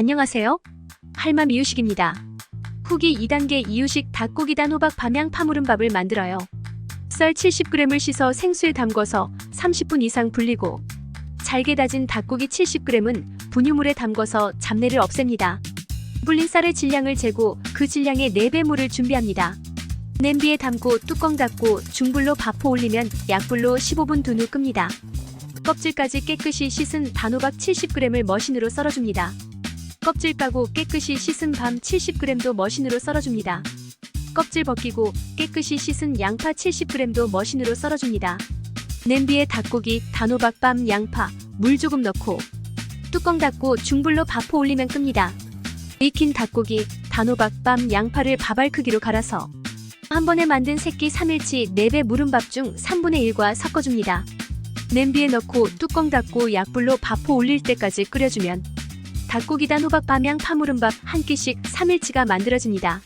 안녕하세요. 할맘 이유식입니다. 후기 2단계 이유식 닭고기단 호박 밤양 파무름밥을 만들어요. 쌀 70g을 씻어 생수에 담궈서 30분 이상 불리고 잘게 다진 닭고기 70g은 분유물에 담궈서 잡내를 없앱니다. 불린 쌀의 질량을 재고 그 질량의 4배 물을 준비합니다. 냄비에 담고 뚜껑 닫고 중불로 밥포 올리면 약불로 15분 둔 후 끕니다. 껍질까지 깨끗이 씻은 단호박 70g을 머신으로 썰어줍니다. 껍질 까고 깨끗이 씻은 밤 70g도 머신으로 썰어줍니다. 껍질 벗기고 깨끗이 씻은 양파 70g도 머신으로 썰어줍니다. 냄비에 닭고기, 단호박 밤, 양파, 물 조금 넣고 뚜껑 닫고 중불로 밥포 올리면 끕니다. 익힌 닭고기, 단호박 밤, 양파를 밥알 크기로 갈아서 한 번에 만든 새끼 3일치 4배 무른 밥 중 3분의 1과 섞어줍니다. 냄비에 넣고 뚜껑 닫고 약불로 밥포 올릴 때까지 끓여주면 닭고기단 호박 밤양 파무름밥 한 끼씩 3일치가 만들어집니다.